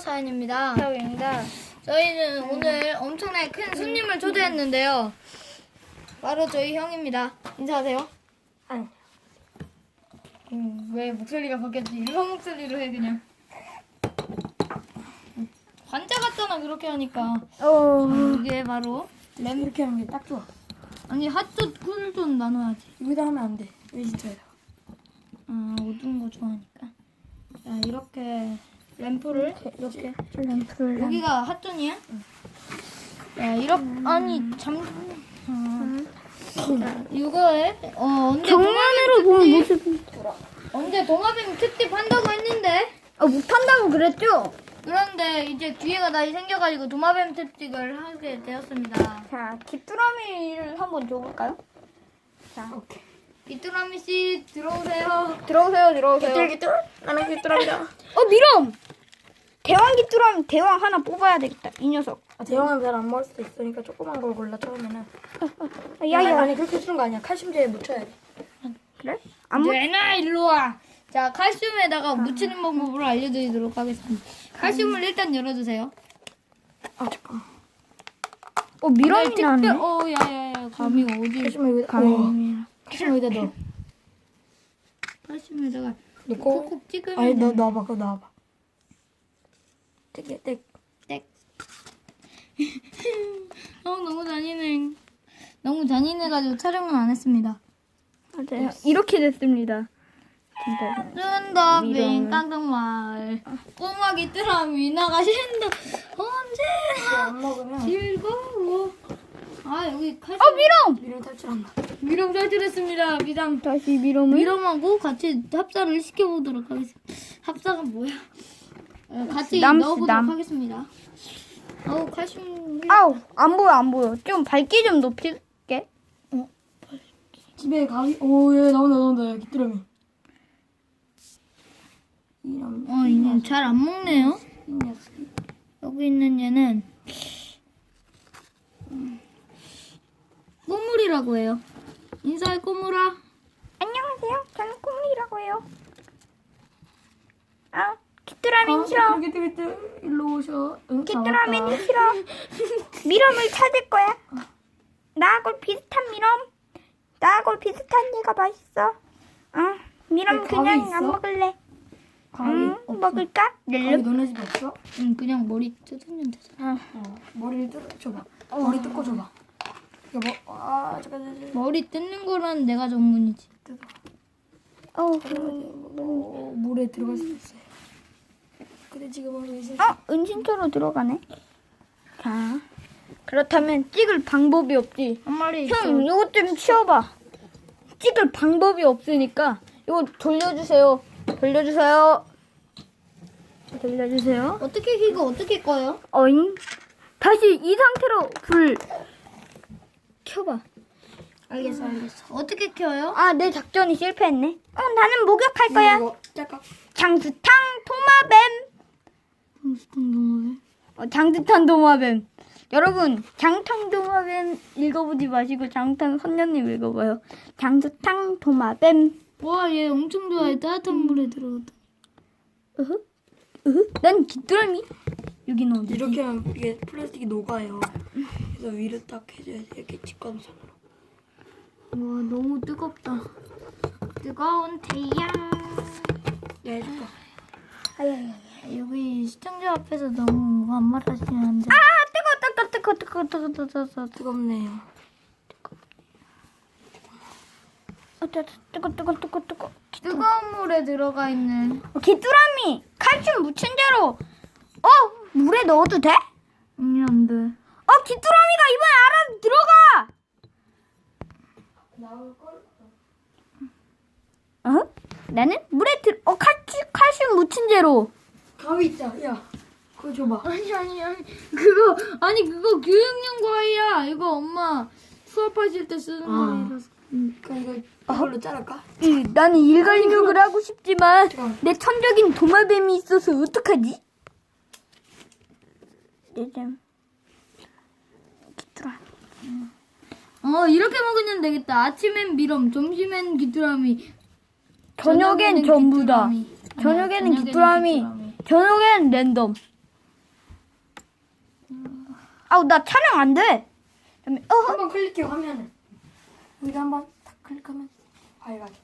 사연입니다. 태우입니다. 저희는 오늘 엄청나게 큰 손님을 초대했는데요. 바로 저희 형입니다. 인사하세요. 아니. 음, 왜 목소리가 바뀌었지? 일반 목소리로 해 그냥. 관자 같잖아 그렇게 하니까. 어. 이게 바로 램. 이렇게 하는 게 딱 좋아. 아니 핫존 쿨존 나눠야지. 여기다 하면 안 돼. 여기 진짜에다. 아 어두운 거 좋아하니까. 자 이렇게 램프를 이렇게. 램프를. 여기가 핫존이야? 야 이렇게 아니 잠. 어. 자, 이거에 어 언제 정면으로 보면 모습이. 언제 동화뱀 특집 한다고 했는데 아 못한다고 그랬죠? 그런데 이제 기회가 다시 생겨가지고 도마뱀 특집을 하게 되었습니다. 자, 귀뚜라미를 한번 줘볼까요? 자, 오케이. 비뚜라미 씨 들어오세요. 들어오세요, 들어오세요. 귀뚜라미다. 어, 미럼! 대왕 귀뚜라미 대왕 하나 뽑아야 되겠다, 이 녀석. 아, 대왕은 잘안 먹을 수도 있으니까 조그만 걸 골라 처음에는. 아, 야야. 아니 그렇게 주는 거 아니야. 칼슘제에 묻혀야 돼. 그래? 안 먹, 내놔 일로 와. 자 칼슘에다가 묻히는 방법을 알려드리도록 하겠습니다. 칼슘을 일단 열어주세요. 아 잠깐. 어, 미럼이 특별- 나네. 어 야야야 감이 어디? 칼슘 여기다. 감이. 어, 칼슘 여기다 넣어. 칼슘에다가 넣고. 콕콕 찍으면 아니 너 돼. 넣어봐. 그거 넣어봐. 되게 되 땡. 어 너무 잔인해. 너무 잔인해가지고 촬영은 안 했습니다. 맞아요. 이렇게 됐습니다. 진짜. 뜬다빙 미럼을. 깡깡말 꼬마기 뜨라미 나가 신다 언제나 안 먹으면 즐거워 아 여기 칼슘 어, 미럼! 미련 탈출한다. 미럼 탈출했습니다 미담 다시 미럼을. 미럼하고 같이 합사를 시켜보도록 하겠습니다 합사가 뭐야 어, 같이 남, 넣어보도록 남. 하겠습니다 어우 칼슘 아우, 안 보여, 안 보여. 좀 밝기 좀 높일게. 집에 가위. 오얘 나온다 나온다. 귀뚜라미. 이런 어 이거 잘안 먹네요 이 녀석. 여기 있는 얘는 음, 꼬물이라고 해요 인사해 꼬물아 안녕하세요. 저는 꿈이라고 해요. 아, 귀뚜라미는 싫어. 귀뚜 귀뚜 일로 오셔. 응, 귀뚜라미는 싫어. 미럼을 찾을 거야. 나하고 비슷한 미럼. 나하고 비슷한 얘가 맛있어. 응, 미럼 왜, 그냥 가위 안 있어? 먹을래. 가위. 응, 먹을까? 가위 낼름. 너네 집에 없어? 응 그냥 머리 뜯으면 되잖아 어, 머리를 뜯어 줘봐. 머리 뜯고 줘봐. 이거 뭐? 아 잠깐 잠깐. 머리 뜯는 거는 내가 전문이지 뜯어. 어, 어, 물에 들어갈 수 있어요. 근데 지금은 이제 어, 은신처로 들어가네. 자, 그렇다면 찍을 방법이 없지. 한 마리 형, 이것 좀 치워봐. 찍을 방법이 없으니까 이거 돌려주세요. 돌려주세요. 돌려주세요. 어떻게 이거 어떻게 꺼요? 어잉? 다시 이 상태로 불 켜봐. 알겠어 알겠어 어떻게 켜요? 아, 내 작전이 실패했네. 어, 나는 목욕할 거야. 이거 잠깐. 장수탕. 너무해 어, 장수탕 도마뱀. 여러분, 장탕 도마뱀 읽어보지 마시고 장탕 선녀님 읽어봐요. 장수탕 도마뱀. 와 얘 엄청 좋아해 따뜻한 물에 들어갔다 으흐, 으흐. 난 귀뚜라미. 여기는 어디? 이렇게 하면 이게 플라스틱이 녹아요. 그래서 위를 딱 해줘야 돼. 이렇게 직관선으로. 와 너무 뜨겁다 뜨거운 태양 야 해줄까? 아야야. 여기 시청자 앞에서 너무 반말하시면 안 돼. 아 뜨거 뜨거 뜨거 뜨거 뜨거 뜨거 뜨거 뜨겁네요. 뜨거 뜨거 뜨거 뜨거 뜨거 뜨거운 물에 들어가 있는 귀뚜라미 칼슘 묻힌 채로 어 물에 넣어도 돼? 아니 안 돼. 어 귀뚜라미가 이번 알아 들어가. 나올 걸. 어? 나는 물에 들어 어 칼슘 칼슘 묻힌 채로. 가위 있다. 야, 그거 줘봐. 아니 아니 아니 그거 아니 그거 교육용 과일이야. 이거 엄마 수업하실 때 쓰는 아. 거라서. 그럼 이거 이걸로 자를까? 이, 나는 일괄육을 하고 싶지만 잠깐만. 내 천적인 도마뱀이 있어서 어떡하지? 요즘 귀뚜라. 어 이렇게 먹으면 되겠다. 아침엔 미럼, 점심엔 귀뚜라미, 저녁엔 저녁에는 전부 다. 귀뚜라미. 아니야, 저녁에는 귀뚜라미. 저녁엔 랜덤. 아우 나 촬영 안 돼. 그다음에 어 한번 클릭해 화면에. 여기다 한번 딱 클릭하면 밝아져.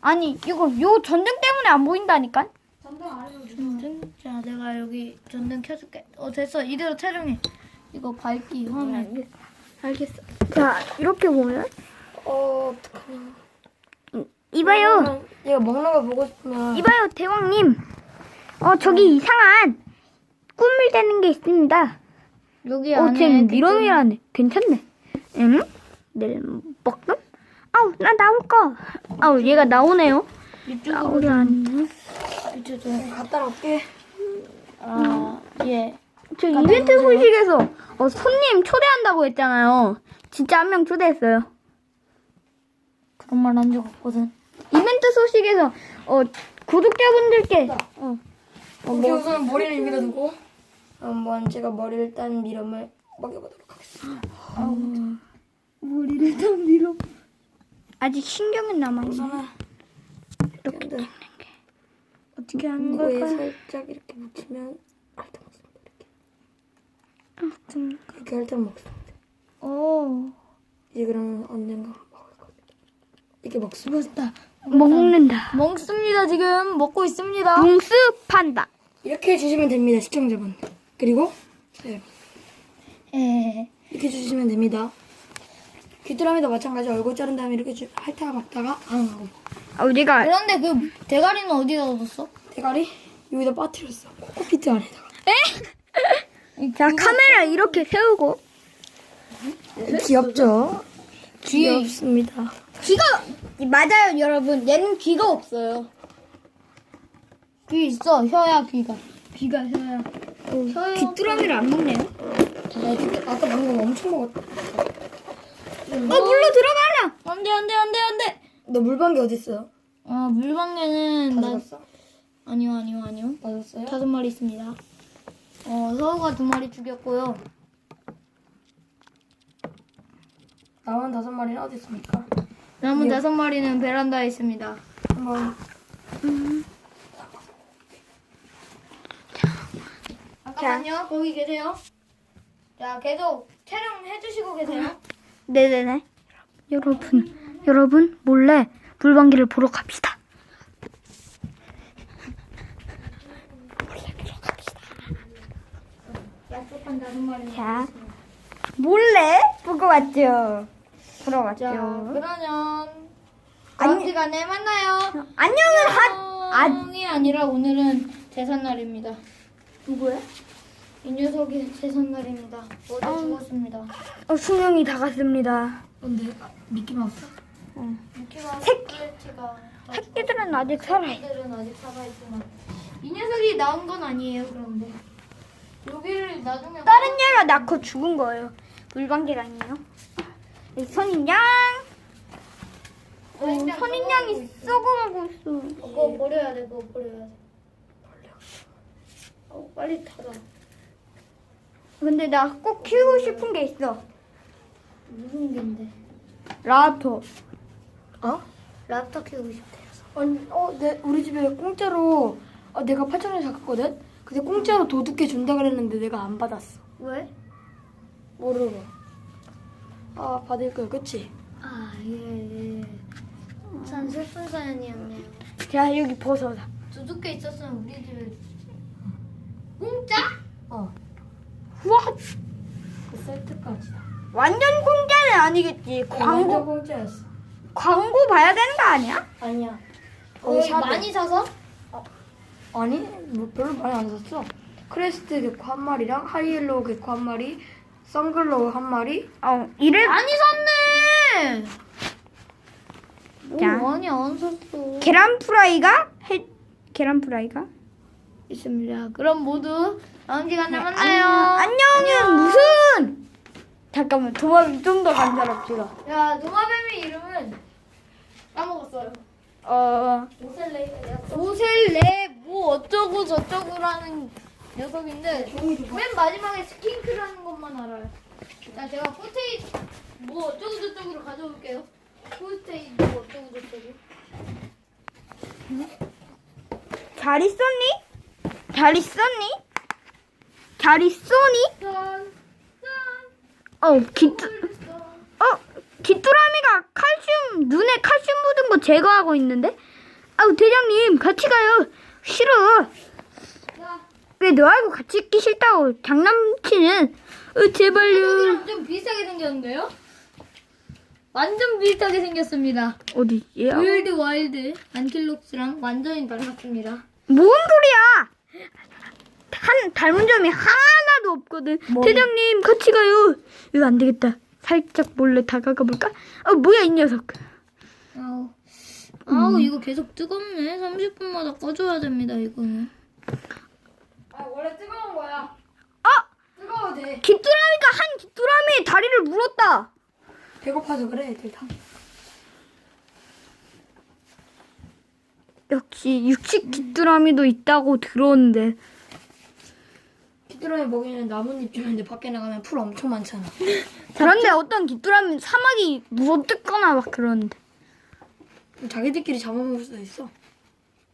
아니 이거 요 전등 때문에 안 보인다니까. 전등 아래로 주. 전등. 자, 내가 여기 전등 켜줄게. 어, 됐어. 이대로 촬영해. 이거 밝기 화면. 알겠어. 자 이렇게 보면 어 어떡하냐. 이봐요. 얘가 먹는 거 보고 싶으면 이봐요 대왕님. 어 저기 이상한 꿈을 대는 게 있습니다. 여기 어, 쟤 미럼이라네. 괜찮네. 응? 내일 먹금? 아우, 나 나올 거. 아우, 얘가 나오네요. 나오리 아니네. 비춰줘. 갖다 놓을게. 아, 예. 저 이벤트 소식에서 어, 손님 초대한다고 했잖아요. 진짜 한 명 초대했어요. 그런 말 한 적 없거든. 이벤트 소식에서 어, 구독자분들께 어, 오케이 우선 머리를 여기다 두고 한번 제가 머리를 딴 미럼을 먹여보도록 하겠습니다. 머리를 좀 밀어. 아직 신경은 남아있네. 우선은 이렇게 네. 어떻게 하는 이거에 걸까요? 살짝 이렇게 묻히면 핥아 먹습니다. 이렇게 좀, 이렇게 핥아 먹습니다. 오, 이제 그러면 언젠가 먹을 겁니다. 이렇게 먹습니다. 먹는다. 먹습니다, 지금. 먹고 있습니다. 뭉스 판다. 이렇게 해주시면 됩니다, 시청자분. 그리고 네, 예. 이렇게 해주시면 됩니다. 귀뚜라미도 마찬가지 얼굴 자른 다음에 이렇게 주- 핥아 먹다가 안 하고 아, 우리가 그런데 그 대가리는 어디다 뒀어? 대가리 여기다 빠뜨렸어. 코코피트 안에다가. 자 카메라 이렇게 세우고 귀엽죠? 귀에 귀엽습니다. 귀가 맞아요 여러분 얘는 귀가 없어요 귀 있어. 혀야, 귀가. 귀가 혀야. 혀야. 귀뚜라미를 안 먹네요 아까 방금 엄청 먹었다. 어 물로 들어가라 안 돼, 안 돼, 안 돼, 안 돼. 너 물방개 어디 있어요? 아, 물방개는 나 가져갔어? 아니요, 아니요, 아니요. 맞았어요? 다섯 마리 있습니다. 어, 서우가 두 마리 죽였고요. 남은 다섯 마리는 어디 있습니까? 남은 다섯 마리는 베란다에 있습니다. 한번 잠깐만요. 거기 계세요. 자, 계속 촬영해 주시고 계세요. 네네네 여러분 여러분 몰래 물방개를 보러 갑시다 약속한. 자 몰래 보고 왔죠 보러 자, 왔죠 그러면 다음 시간에 만나요. 안녕은 한 아, 안녕이 아니라 오늘은 제삿날입니다. 누구야? 이 녀석이 제삿날입니다. 어제 죽었습니다. 어, 수명이 다 갔습니다 근데 아, 미키마우스? 미키마우스 새끼. 플래치가 새끼들은 아직 살아요 애들은 아직 살아있지만 이 녀석이 나온 건 아니에요. 그런데 여기를 나중에 다른 얘가 낳고 죽은 거예요 물방개랑이요 이 선인양 어, 선인장 선인양이 썩어가고 있어 그거 버려야 돼. 그거 버려야 돼. 어, 빨리 닫아. 근데 나 꼭 키우고 싶은 게 있어. 무슨 겐데? 라토. 어? 랍스터 키우고 싶대요. 아니, 어, 내, 우리 집에 공짜로 어, 내가 8천 원 샀거든? 근데 공짜로 도둑해 준다 그랬는데 내가 안 받았어. 왜? 모르고. 아, 받을 걸, 그치? 아, 예, 예. 참 슬픈 사연이었네요. 자, 여기 버섯아. 두둑해 있었으면 우리 집에 공짜? 어. 우와! 그 세트까지. 완전 공짜는 아니겠지. 광고, 공짜였어. 광고 봐야 되는 거 아니야? 아니야. 거의. 많이 사서? 아니, 뭐 별로 많이 안 샀어. 크레스트 개코 한 마리랑 하이엘로우 개코 한 마리, 썬글로우 한 마리, 어, 이를 많이 샀네! 자. 뭐 많이 안 샀어. 계란 프라이가 해, 계란 프라이가? 있습니다. 그럼 모두 다음 시간에 네, 만나요. 안녕. 안녕은 무슨? 잠깐만, 도마뱀 좀 더 간절합시다. 야, 노마뱀의 이름은 까먹었어요. 어, 오셀레. 오셀레 뭐 어쩌고 저쩌고라는 녀석인데 맨 마지막에 스킨크라는 것만 알아요. 자, 제가 포테이 뭐 어쩌고 저쩌고로 가져올게요. 포테이 뭐 어쩌고 저쩌고. 잘 있었니? 잘 있었니? 잘? 짠, 짠. 어, 귀뚜, 짠. 어, 귀뚜라미가 칼슘, 눈에 칼슘 묻은 거 제거하고 있는데? 아우, 대장님, 같이 가요. 싫어. 자, 왜 너하고 같이 있기 싫다고 장난치는? 어, 제발요. 좀 비슷하게 생겼는데요? 완전 비슷하게 생겼습니다. 어디, 얘야? 윌드 와일드 안킬록스랑 완전히 닮았습니다. 뭔 소리야? 한 닮은 점이 하나도 없거든. 대장님 같이 가요. 이거 안 되겠다. 살짝 몰래 다가가 볼까? 어 뭐야 이 녀석. 아우, 아우 이거 계속 뜨겁네. 30분마다 꺼줘야 됩니다 이거는. 아 원래 뜨거운 거야. 어 뜨거워도 돼. 귀뚜라미가 한 귀뚜라미의 다리를 물었다. 배고파서 그래 애들 다. 역시 육식 귀뚜라미도 있다고 들었는데. 귀뚜라미 먹이는 나뭇잎 주는데 밖에 나가면 풀 엄청 많잖아. 그런데 어떤 귀뚜라미 사마귀 물어뜯거나 막 그러는데. 자기들끼리 잡아먹을 수도 있어.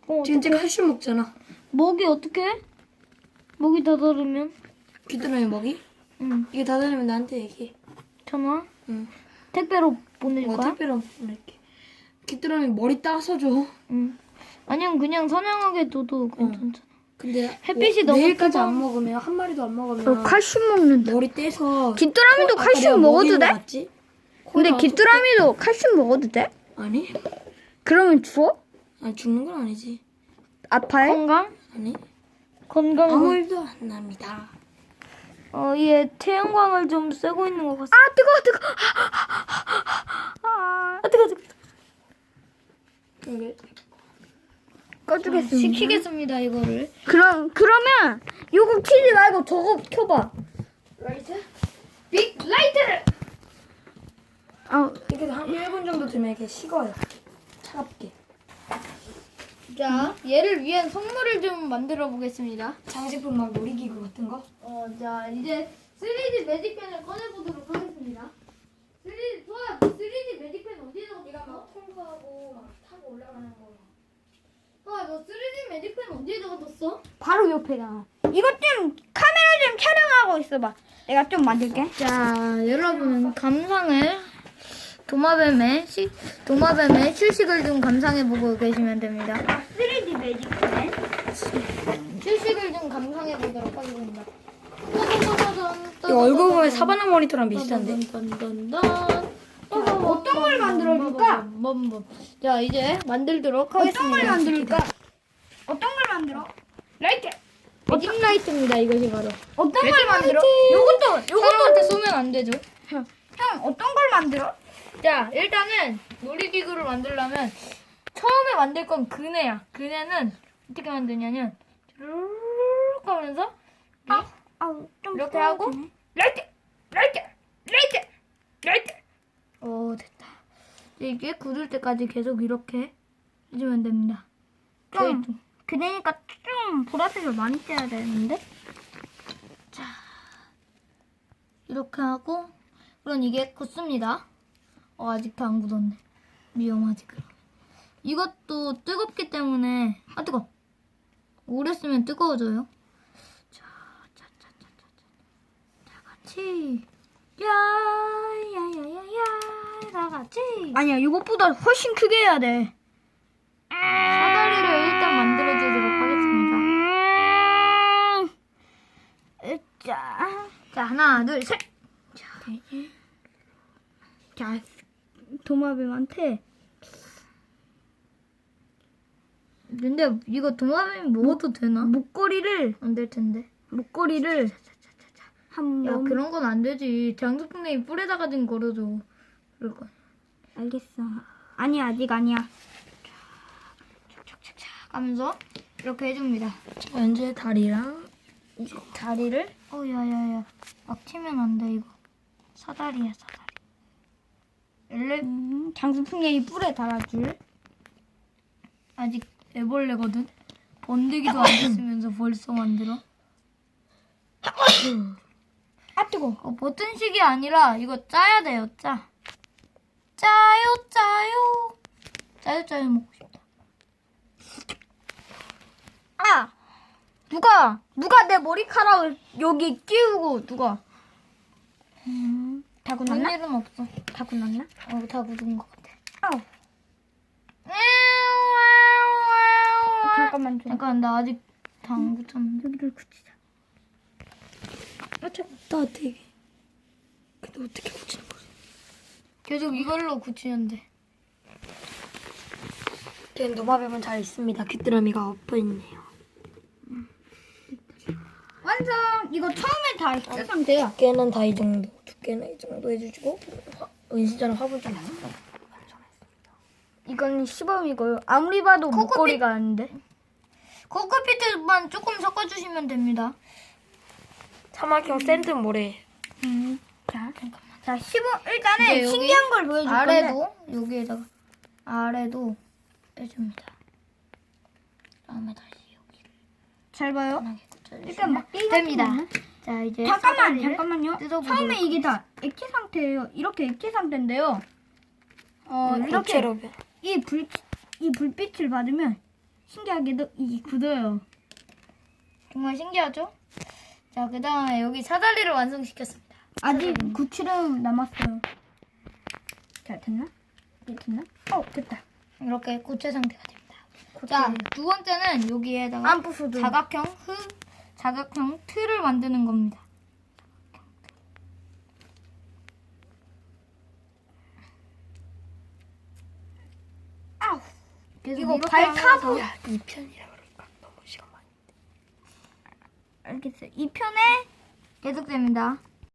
어, 진짜 칼슘 먹잖아. 먹이 어떻게? 먹이 다 다르면? 귀뚜라미 먹이? 응. 이게 다 다르면 나한테 얘기해. 전화? 응. 택배로 보낼 뭐 거야? 택배로 보낼게. 귀뚜라미 머리 따서 줘. 응. 아니면 그냥 선양하게 둬도 괜찮잖아. 근데 햇빛이 뭐 너무 내일까지 뜨거워. 안 먹으면 한 마리도 안 어, 먹으면 칼슘 먹는다. 머리 떼서 귀뚜라미도 코- 칼슘 먹어도 돼? 거 맞지? 근데 귀뚜라미도 칼슘 먹어도 돼? 톡- 아니? 그러면 죽어? 아니 죽는 건 아니지. 아파해? 건강? 아니 건강. 아무 일도 안 납니다. 어, 얘 태양광을 좀 쐬고 있는 것 같아. 아 뜨거워 뜨거워 아 뜨거워 뜨거워 이게 꺼주겠습니다 시키겠습니다, 이거를. 그럼 그러면 요거 키지 말고 저거 켜봐 라이트? 빅 라이트를! 아 이게 한 1분 정도 되면 이게 식어요. 차갑게. 자, 얘를 위한 선물을 좀 만들어 보겠습니다. 장식품 막 놀이기구 같은 거? 어, 자, 이제 3D 매직펜을 꺼내보도록 하겠습니다. 3D, 소아, 3D 매직펜 어디에다가 네가? 막 통과하고 막 타고 올라가는 거. 소아, 너 3D 매직펜 어디에다가 뒀어? 바로 옆에다 이것 좀 카메라 좀 촬영하고 있어 봐 내가 좀 만들게 자, 여러분 감상을 도마뱀의 시, 도마뱀의 실식을 좀 감상해보고 계시면 됩니다. 3D 매직펜 실식을 좀 감상해보도록 하겠습니다. 이거 얼굴 보면 사바나 모니터랑 비슷한데. 어떤 걸 만들어줄까? 자 이제 만들도록 어떤 하겠습니다. 걸 만들까? 어떤 걸 만들어? 라이트 매직 라이트입니다 이것이 바로. 어떤 걸 만들어? 요것도 사람한테 쏘면 안 되죠. 형 어떤 걸 만들어? 자 일단은 놀이기구를 만들려면 처음에 만들 건 그네야. 그네는 어떻게 만드냐면 르르륵 하면서 아우 좀 이렇게 하고. 라이트 라이트 라이트 라이트. 오 됐다. 이게 굳을 때까지 계속 이렇게 해주면 됩니다. 좀 저희 그러니까 좀 보라색을 많이 떼야 되는데? 이렇게 하고 그럼 이게 굳습니다 어 아직도 안 굳었네. 위험하지 그럼. 이것도 뜨겁기 때문에 아 뜨거. 오래 쓰면 뜨거워져요. 자, 자, 자, 자, 자, 자. 다 같이. 야 야 야 야 야. 다 같이. 아니야 이것보다 훨씬 크게 해야 돼. 사다리를 일단 만들어주도록 하겠습니다. 자, 자 하나 둘 셋. 자 도마뱀한테? 근데 이거 도마뱀이 먹어도 되나? 목걸이를 안 될 텐데. 목걸이를 한번. 야 그런 건 안 되지. 장수풍뎅이 뿔에다가 좀 걸어줘. 그럴 거야 알겠어. 아니 아직 아니야. 하면서 이렇게 해줍니다. 자, 현재 다리랑 다리를? 어 야야야. 막 튀면 안 돼 이거. 사다리야 사다리 엘레 음, 장수풍뎅이 뿔에 달아줄 아직 애벌레거든? 번데기도 안 됐으면서 벌써 만들어? 아 뜨거. 어, 버튼식이 아니라 이거 짜야 돼요 짜. 짜요 짜요. 짜요 짜요 먹고 싶다. 아 누가 누가 내 머리카락을 여기 끼우고 누가? 음, 다본 굳었나? 일은 없어. 다 굳었나? 어, 다 굳은 것 같아. 아우 잠깐만 좀 잠깐, 나 아직 다 안 굳혔는데. 여기를 굳히자 아차 따뜻해. 근데 어떻게 붙이는 거지? 계속 이걸로 굳히는데. 제 노마뱀은 잘 있습니다. 귀뚜라미가 엎어 있네요. 완성 이거 처음에 다 했을 상태야 두께는 다 이 정도. 두께는 이 정도 해주시고 은시자는 화분 좀 이건 시범이고요 아무리 봐도 코코핏. 목걸이가 아닌데 코코피트만 조금 섞어주시면 됩니다. 사막형 샌드 모래. 음, 자, 자 시범 일단은 여기 신기한 걸 보여줄 건데 아래도, 여기에다가, 아래도 빼줍니다. 다음에 다시 여기를 잘 봐요 편하게 꽂아주시면 일단 막 됩니다. 자, 이제 잠깐만 사다리를 잠깐만요. 뜯어보도록 처음에 이게 다 액체 상태예요. 이렇게 액체 상태인데요. 어 이렇게 이렇게로 이불 이 불빛을 받으면 신기하게도 이게 굳어요. 정말 신기하죠? 자, 그 다음에 여기 사다리를 완성시켰습니다. 아직 구칠은 남았어요. 잘 됐나? 이게 됐나? 어 됐다. 이렇게 고체 상태가 됩니다. 자, 두 번째는 여기에다가 부수도 자각형 흙, 자각형 틀을 만드는 겁니다. 아우 이거 하면서 야, 이 편이라 그럴까? 너무 시간 많이. 알겠어요 이 편에 계속됩니다.